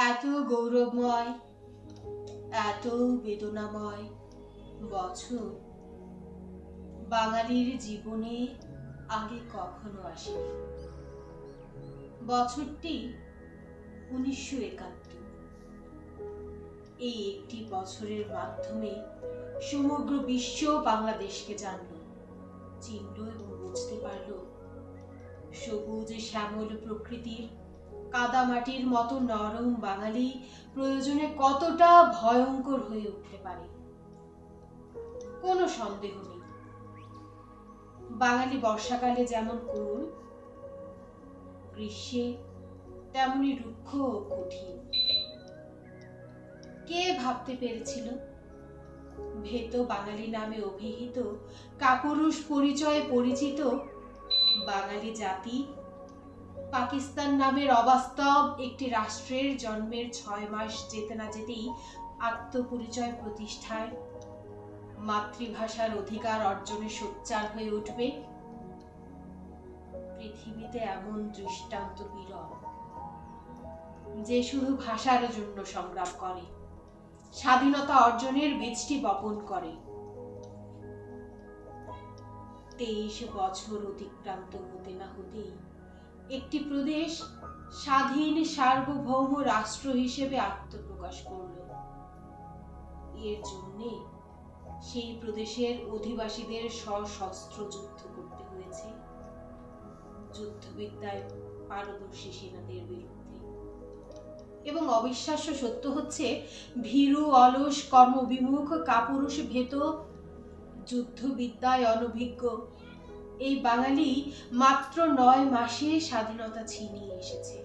এত গৌরবময়, এত বেদনাময় বছর বাঙালির জীবনে আগে কখনো আসেনি। বছরটি উনিশশো একাত্তর। এই একটি বছরের মাধ্যমে সমগ্র বিশ্ব বাংলাদেশকে জানল, চিনল এবং বুঝতে পারল সবুজ শ্যামল প্রকৃতির কাদামাটির মতো নরম বাঙালি প্রয়োজনে কতটা ভয়ঙ্কর হয়ে উঠতে পারে? কোনো সন্দেহ নেই। বাঙালি বর্ষাকালে যেমন করুণ গ্রীষ্মে তেমনি রুক্ষ ও কঠিন কে ভাবতে পেরেছিল? ভেত বাঙালি নামে অভিহিত, কাপুরুষ পরিচয়ে পরিচিত বাঙালি জাতি পাকিস্তান নামের অবাস্তব একটি রাষ্ট্রের জন্মের ছয় মাস যেতে না যেতেই আত্মপরিচয় প্রতিষ্ঠায় মাতৃভাষার অধিকার অর্জনে সোচ্চার হয়ে উঠবে। পৃথিবীতে এমন দৃষ্টান্ত বিরল যে শুধু ভাষার জন্য সংগ্রাম করে, স্বাধীনতা অর্জনের বীজটি বপন করে। তেইশ বছর অতিক্রান্ত হতে না হতেই একটি প্রদেশ স্বাধীন সার্বভৌম রাষ্ট্র হিসেবে আত্মপ্রকাশ করল। এর জন্যে সেই প্রদেশের অধিবাসীদের সশস্ত্র যুদ্ধ করতে হয়েছে। যুদ্ধবিদ্যায় পারদর্শী সেনাদের বিরুদ্ধে। এবং অবিশ্বাস্য সত্য হচ্ছে, ভীরু, অলস, কর্মবিমুখ, কাপুরুষ ভেত যুদ্ধবিদ্যায় অনভিজ্ঞ এই বাঙালি মাত্র নয় মাসে স্বাধীনতা ছিনিয়ে এসেছে।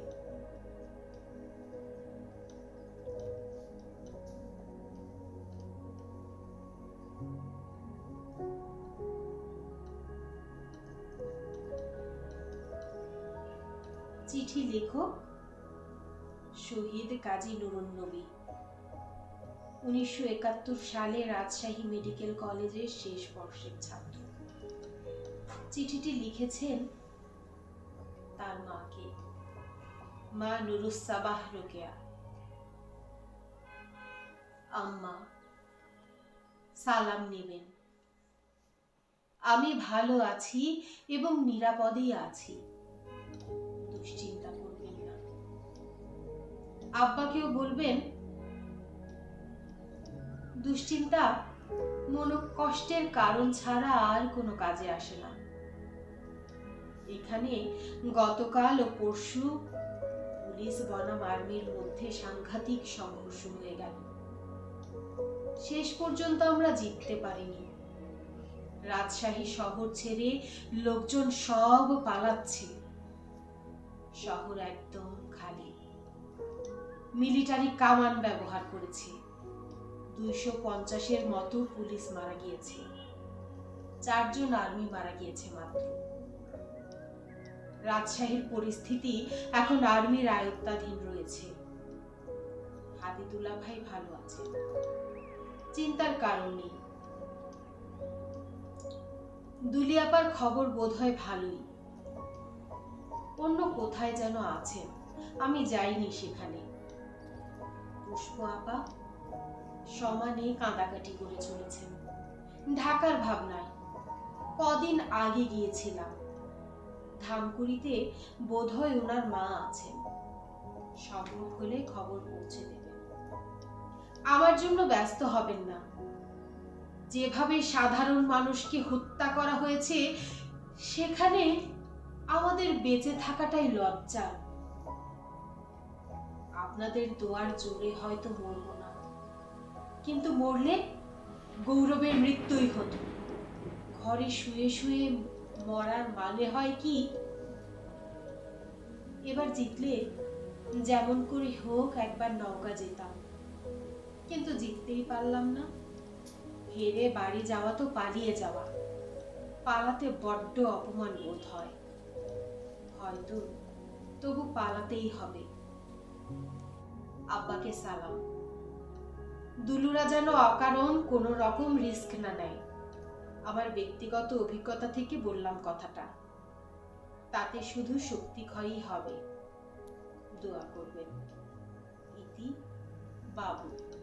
চিঠি লেখক শহীদ কাজী নুরুন নবী। উনিশশো একাত্তর সালে রাজশাহী মেডিকেল কলেজের শেষ বর্ষের ছাত্র। চিঠিটি লিখেছেন তার মাকে। মা নুরুসাবাহ রোকেয়া। আম্মা, সালাম নেবেন। আমি ভালো আছি এবং নিরাপদেই আছি। দুশ্চিন্তা করবেন না। আব্বাকেও বলবেন, দুশ্চিন্তা মনো কষ্টের কারণ ছাড়া আর কোনো কাজে আসে না। এখানে গতকাল ও পরশু পুলিশ বনাম আর্মির মধ্যে সাংঘাতিক সংঘর্ষ হয়ে গেল। শেষ পর্যন্ত আমরা জিততে পারিনি। রাজশাহী শহর ছেড়ে লোকজন সব পালাচ্ছে। শহর একদম খালি। মিলিটারি কামান ব্যবহার করেছে। দুইশো পঞ্চাশের মতো পুলিশ মারা গিয়েছে। চারজন আর্মি মারা গিয়েছে মাত্র। রাজশাহীর পরিস্থিতি, এখন আর্মির আয়ত্তাধীন রয়েছে। হাদিদুল্লাহ ভাই ভালো আছে চিন্তার কারণ নেই। দুলিয়াপার খবর বোধ হয় ভালোই। অন্য কোথায় যেন আছেন, আমি যাইনি সেখানে। পুষ্প আপা সমানে কাঁদাকাটি করে চলেছেন। ঢাকার ভাবনায়, কদিন আগে গিয়েছিলাম। ধামকুড়িতে বোধহয় ওনার মা আছেন। সম্ভব হলে খবর পৌঁছে দেবেন আমার জন্য ব্যস্ত হবেন না। যেভাবে সাধারণ মানুষকে হত্যা করা হয়েছে, সেখানে আমাদের বেঁচে থাকাটাই লজ্জা। আপনাদের দোয়ার জোরে হয়তো মরব না। কিন্তু মরলে গৌরবের মৃত্যুই হতো। ঘরে শুয়ে শুয়ে মরার মানে হয় কি? এবার জিতলে যেমন করে হোক একবার নৌকা যেতাম। কিন্তু জিততেই পারলাম না। হেরে বাড়ি যাওয়া তো পালিয়ে যাওয়া। পালাতে বড্ড অপমান বোধ হয়। হয়তো তবু পালাতেই হবে। আব্বাকে সালাম। দুলুরা যেন অকারণ কোনো রকম রিস্ক না নেয়। আমার ব্যক্তিগত অভিজ্ঞতা থেকে বললাম কথাটা। তাতে শুধু শক্তি ক্ষয়ই হবে। দোয়া করবেন। ইতি বাবু।